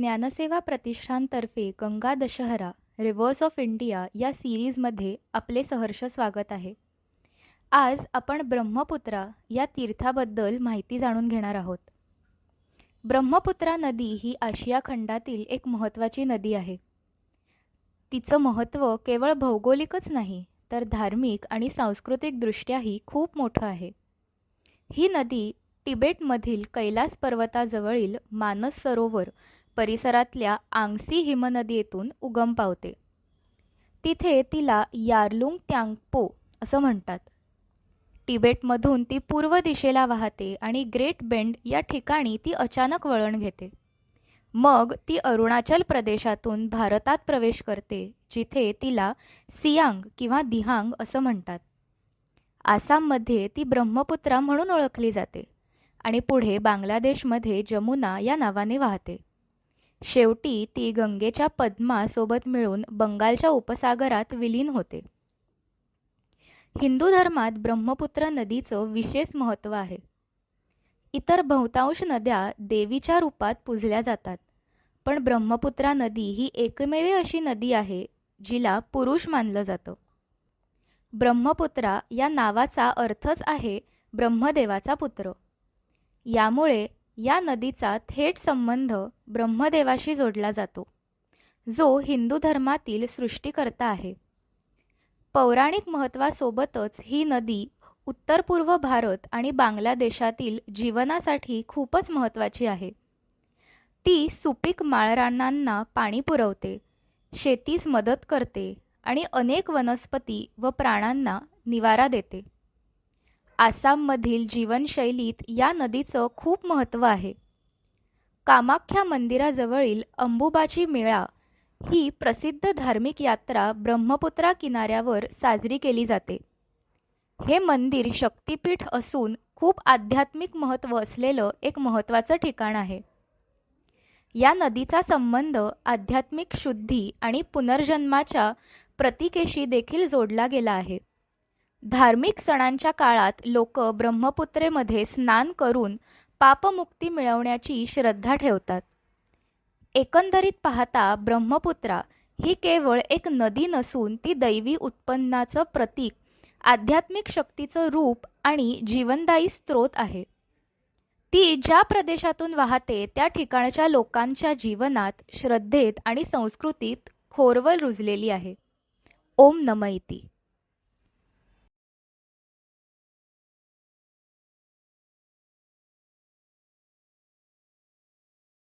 ज्ञानसेवा प्रतिष्ठानतर्फे Ganga Dussehra rivers of India या सिरीजमध्ये आपले सहर्ष स्वागत आहे. आज आपण ब्रह्मपुत्रा या तीर्थाबद्दल माहिती जाणून घेणार आहोत. ब्रह्मपुत्रा नदी ही आशिया खंडातील एक महत्त्वाची नदी आहे. तिचं महत्त्व केवळ भौगोलिकच नाही तर धार्मिक आणि सांस्कृतिकदृष्ट्याही खूप मोठं आहे. ही नदी तिबेटमधील कैलास पर्वताजवळील मानस सरोवर परिसरातल्या आंगसी हिमनदीतून उगम पावते. तिथे तिला यार्लुंग त्यांगपो असं म्हणतात. तिबेटमधून ती पूर्व दिशेला वाहते आणि ग्रेट बेंड या ठिकाणी ती अचानक वळण घेते. मग ती अरुणाचल प्रदेशातून भारतात प्रवेश करते जिथे तिला सियांग किंवा दिहांग असं म्हणतात. आसाममध्ये ती ब्रह्मपुत्रा म्हणून ओळखली जाते आणि पुढे बांगलादेशमध्ये जमुना या नावाने वाहते. शेवटी ती गंगेच्या पद्मासोबत मिळून बंगालच्या उपसागरात विलीन होते. हिंदू धर्मात ब्रह्मपुत्र नदीचं विशेष महत्त्व आहे. इतर बहुतांश नद्या देवीच्या रूपात पूजल्या जातात पण ब्रह्मपुत्रा नदी ही एकमेव अशी नदी आहे जिला पुरुष मानलं जातं. ब्रह्मपुत्रा या नावाचा अर्थच आहे ब्रह्मदेवाचा पुत्र. यामुळे या नदीचा थेट संबंध ब्रह्मदेवाशी जोडला जातो. जो हिंदू धर्मातील सृष्टीकर्ता आहे. पौराणिक महत्त्वासोबतच ही नदी उत्तर पूर्व भारत आणि बांगलादेशातील जीवनासाठी खूपच महत्त्वाची आहे. ती सुपीक माळरानांना पाणी पुरवते शेतीस मदत करते आणि अनेक वनस्पती व प्राण्यांना निवारा देते. आसाममधील जीवनशैलीत या नदीचं खूप महत्त्व आहे. कामाख्या मंदिराजवळील अंबुबाची मेळा ही प्रसिद्ध धार्मिक यात्रा ब्रह्मपुत्रा किनाऱ्यावर साजरी केली जाते. हे मंदिर शक्तिपीठ असून खूप आध्यात्मिक महत्त्व असलेलं एक महत्त्वाचं ठिकाण आहे. या नदीचा संबंध आध्यात्मिक शुद्धी आणि पुनर्जन्माच्या प्रतिकेशी देखील जोडला गेला आहे. धार्मिक सणांच्या काळात लोक ब्रह्मपुत्रेमध्ये स्नान करून पापमुक्ती मिळवण्याची श्रद्धा ठेवतात. एकंदरीत पाहता ब्रह्मपुत्रा ही केवळ एक नदी नसून ती दैवी उत्पन्नाचं प्रतीक आध्यात्मिक शक्तीचं रूप आणि जीवनदायी स्रोत आहे. ती ज्या प्रदेशातून वाहते त्या ठिकाणच्या लोकांच्या जीवनात श्रद्धेत आणि संस्कृतीत खोरवल रुजलेली आहे. ओम नमयती